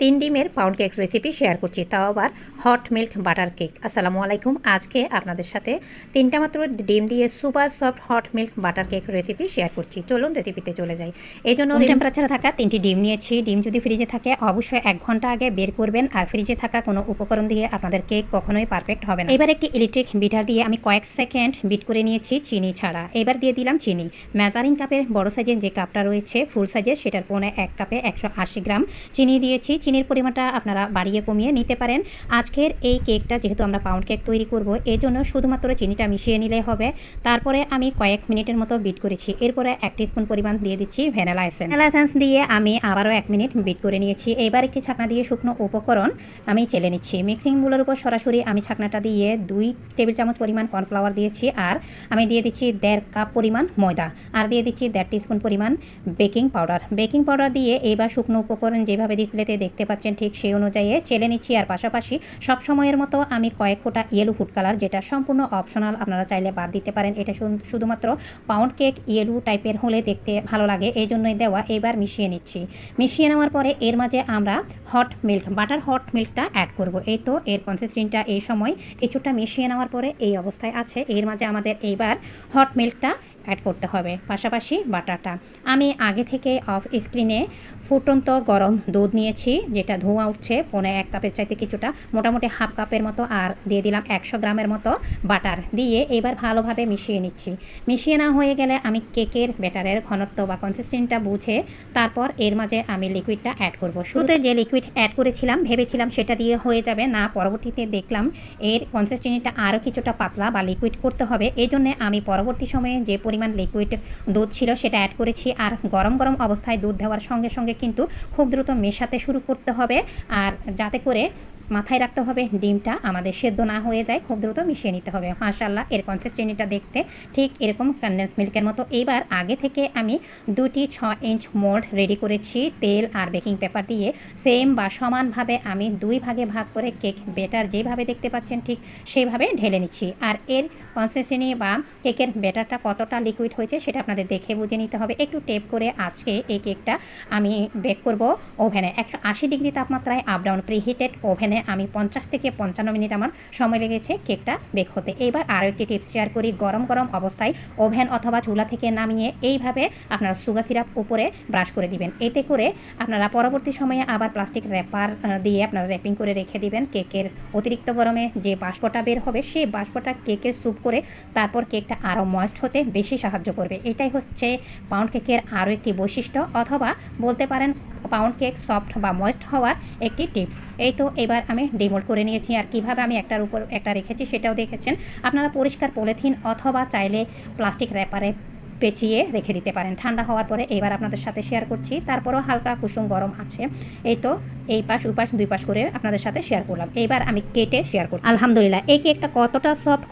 তিন ডিমের pound cake recipe share করছি তাও আবার হট মিল্ক বাটার কেক আসসালামু আলাইকুম আজকে আপনাদের সাথে তিনটা মাত্র ডিম দিয়ে super soft hot milk butter cake recipe share করছি। চলুন রেসিপিতে চলে যাই। এই জন্য টেম্পারেচারে থাকা তিনটি ডিম নিয়েছি। ডিম যদি ফ্রিজে থাকে অবশ্যই এক ঘণ্টা আগে বের করবেন। আর ফ্রিজে থাকা কোনো উপকরণ দিয়ে আপনাদের কেক কখনোই পারফেক্ট হবে না। এবার একটি ইলেকট্রিক বিটার দিয়ে আমি কয়েক সেকেন্ড বিট করে নিয়েছি চিনি ছাড়া। এবার দিয়ে দিলাম চিনি। মেজারিং কাপের বড় সাইজের যে কাপটা রয়েছে ফুল সাইজের সেটার পৌনে এক কাপে একশো আশি গ্রাম চিনি দিয়েছি। চিনির পরিমাণটা আপনারা বাড়িয়ে কমিয়ে নিতে পারেন। আজকের এই কেকটা যেহেতু আমরা পাউন্ড কেক তৈরি করব এর জন্য শুধুমাত্র চিনিটা মিশিয়ে নিলে হবে। তারপরে আমি কয়েক মিনিটের মতো বিট করেছি। এরপরে এক স্পুন পরিমাণ দিয়ে দিচ্ছি ভ্যানিলা এসেন্স ভ্যানিলা এসেন্স দিয়ে আমি আবারও এক মিনিট বিট করে নিয়েছি। এবার একটি ছাকনা দিয়ে শুকনো উপকরণ আমি চেলে নিচ্ছি। মিক্সিং বুলের উপর সরাসরি আমি ছাকনাটা দিয়ে দুই টেবিল চামচ পরিমাণ কর্নফ্লাওয়ার দিয়েছি আর আমি দিয়ে দিচ্ছি দেড় কাপ পরিমাণ ময়দা আর দিয়ে দিচ্ছি দেড় টিস্পুন পরিমাণ বেকিং পাউডার বেকিং পাউডার দিয়ে এবার শুকনো উপকরণ যেভাবে ডিসপ্লেতে দেখতে পাচ্ছেন ঠিক সেই অনুযায়ী চেলে নিচ্ছি। আর পাশাপাশি সব সময়ের মতো আমি কয়েক ফোঁটা ইয়েলো ফুড কালার যেটা সম্পূর্ণ অপশনাল আপনারা চাইলে বাদ দিতে পারেন। এটা শুধুমাত্র পাউন্ড কেক ইয়েলো টাইপের হলে দেখতে ভালো লাগে। এই জন্যই দেওয়া, এবার মিশিয়ে নিচ্ছি। মিশিয়ে নেওয়ার পরে এর মাঝে আমরা হট মিল্ক বাটার হট মিল্কটা অ্যাড করব। এই তো, এর কনসিস্টেন্টটা এই সময় কিছুটা মিশিয়ে নেওয়ার পরে এই অবস্থায় আছে। এর মাঝে আমাদের এইবার হট মিল্কটা অ্যাড করতে হবে। পাশাপাশি বাটারটা আমি আগে থেকে অফ স্ক্রিনে ফুটন্ত গরম দুধ নিয়েছি, যেটা ধোঁয়া উঠছে, পনে এক কাপের চাইতে কিছুটা, মোটামুটি হাফ কাপের মতো, আর দিয়ে দিলাম একশো গ্রামের মতো বাটার। দিয়ে এবার ভালোভাবে মিশিয়ে নিচ্ছি। মিশিয়ে না হয়ে গেলে আমি কেকের ব্যাটারের ঘনত্ব বা কনসিস্টেন্টটা বুঝে তারপর এর মাঝে আমি লিকুইডটা অ্যাড করব। শুরুতে যে লিকুইড অ্যাড করেছিলাম, ভেবেছিলাম সেটা দিয়ে হয়ে যাবে, না পরবর্তীতে দেখলাম এর কনসিস্টেন্টটা আরও কিছুটা পাতলা বা লিকুইড করতে হবে। এই জন্যে আমি পরবর্তী সময়ে যে পরিমাণ লিকুইড দুধ ছিল সেটা অ্যাড করেছি, আর গরম গরম অবস্থায় দুধ দেওয়ার সঙ্গে সঙ্গে কিন্তু খুব দ্রুত মেশাতে শুরু করতে হবে। আর যাতে করে মাথায় রাখতে হবে, ডিমটা আমাদের সেদ্ধ না হয়ে যায়, খুব দ্রুত মিশিয়ে নিতে হবে। মাশাল্লাহ এর কনসিস্টেন্সিটা দেখতে ঠিক এরকম কন্ডেন্স মিল্কের মতো। এইবার আগে থেকে আমি দুটি ছ ইঞ্চ মোল্ড রেডি করেছি, তেল আর বেকিং পেপার দিয়ে। সেম বা সমানভাবে আমি দুই ভাগে ভাগ করে কেক বেটার যেভাবে দেখতে পাচ্ছেন ঠিক সেইভাবে ঢেলে নিচ্ছি। আর এর কনসিস্টেন্সি বা কেকের বেটারটা কতটা লিকুইড হয়েছে সেটা আপনাদের দেখে বুঝে নিতে হবে। একটু টেপ করে আজকে এই কেকটা আমি বেক করব ওভেনে একশো আশি ডিগ্রি তাপমাত্রায় আপ ডাউন প্রিহিটেড ওভেনে আমি পঞ্চাশ থেকে পঞ্চান্ন মিনিট আমার সময় লেগেছে কেকটা বেক হতে। এইবার আরও একটি টিপস শেয়ার করি, গরম গরম অবস্থায় ওভেন অথবা চুলা থেকে নামিয়ে এইভাবে আপনারা সুগার সিরাপ উপরে ব্রাশ করে দিবেন। এতে করে আপনারা পরবর্তী সময়ে আবার প্লাস্টিক র্যাপার দিয়ে আপনারা র্যাপিং করে রেখে দিবেন কেকের অতিরিক্ত গরমে। যে বাষ্পটা বের হবে সেই বাষ্পটা কেকের স্যুপ করে তারপর কেকটা আরও ময়েস্ট হতে বেশি সাহায্য করবে। এটাই হচ্ছে পাউন্ড কেকের আরও একটি বৈশিষ্ট্য। অথবা বলতে পারেন পাউন্ড কেক সফট বা ময়েস্ট হওয়ার একটি টিপস। এই তো এবার আমি ডিমোল্ড করে নিয়েছি আর কীভাবে আমি একটার উপর একটা রেখেছি সেটাও দেখেছেন। আপনারা পরিষ্কার পলিথিন অথবা চাইলে প্লাস্টিক র্যাপারে পেঁচিয়ে রেখে দিতে পারেন। ঠান্ডা হওয়ার পরে এবার আপনাদের সাথে শেয়ার করছি। তারপরও হালকা কুসুম গরম আছে। এই তো এই পাশ, ওই পাশ, দুই পাশ করে আপনাদের সাথে শেয়ার করলাম। এইবার আমি কেটে শেয়ার করছি। আলহামদুলিল্লাহ, এই কেকটা কতটা সফট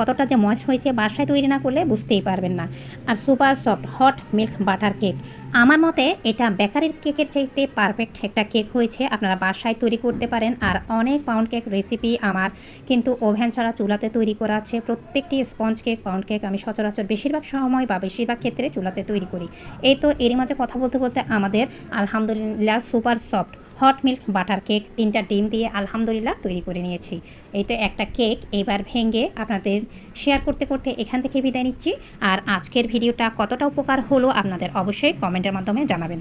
কতটা যে ময়েস্ট হয়েছে বাসায় তৈরি না করলে বুঝতেই পারবেন না। আর super soft hot milk butter cake. আমার মতে এটা বেকারির কেকের চাইতে পারফেক্ট একটা কেক হয়েছে। আপনারা বাসায় তৈরি করতে পারেন আর অনেক পাউন্ড কেক রেসিপি আমার কিন্তু ওভেন ছাড়া চুলাতে তৈরি করা আছে। প্রত্যেকটি স্পঞ্জ কেক পাউন্ড কেক আমি সচরাচর বেশিরভাগ সময় বা বেশিরভাগ ক্ষেত্রে চুলাতে তৈরি করি। এই তো এরই মাঝে কথা বলতে বলতে আমাদের আলহামদুলিল্লাহ super soft hot milk butter cake, তিনটা ডিম দিয়ে আলহামদুলিল্লাহ তৈরি করে নিয়েছি। এই তো একটা কেক, এবার ভেঙে আপনাদের শেয়ার করতে করতে এখান থেকে বিদায় নিচ্ছি। আর আজকের ভিডিওটা কতটা উপকার হলো আপনাদের অবশ্যই কমেন্টের মাধ্যমে জানাবেন।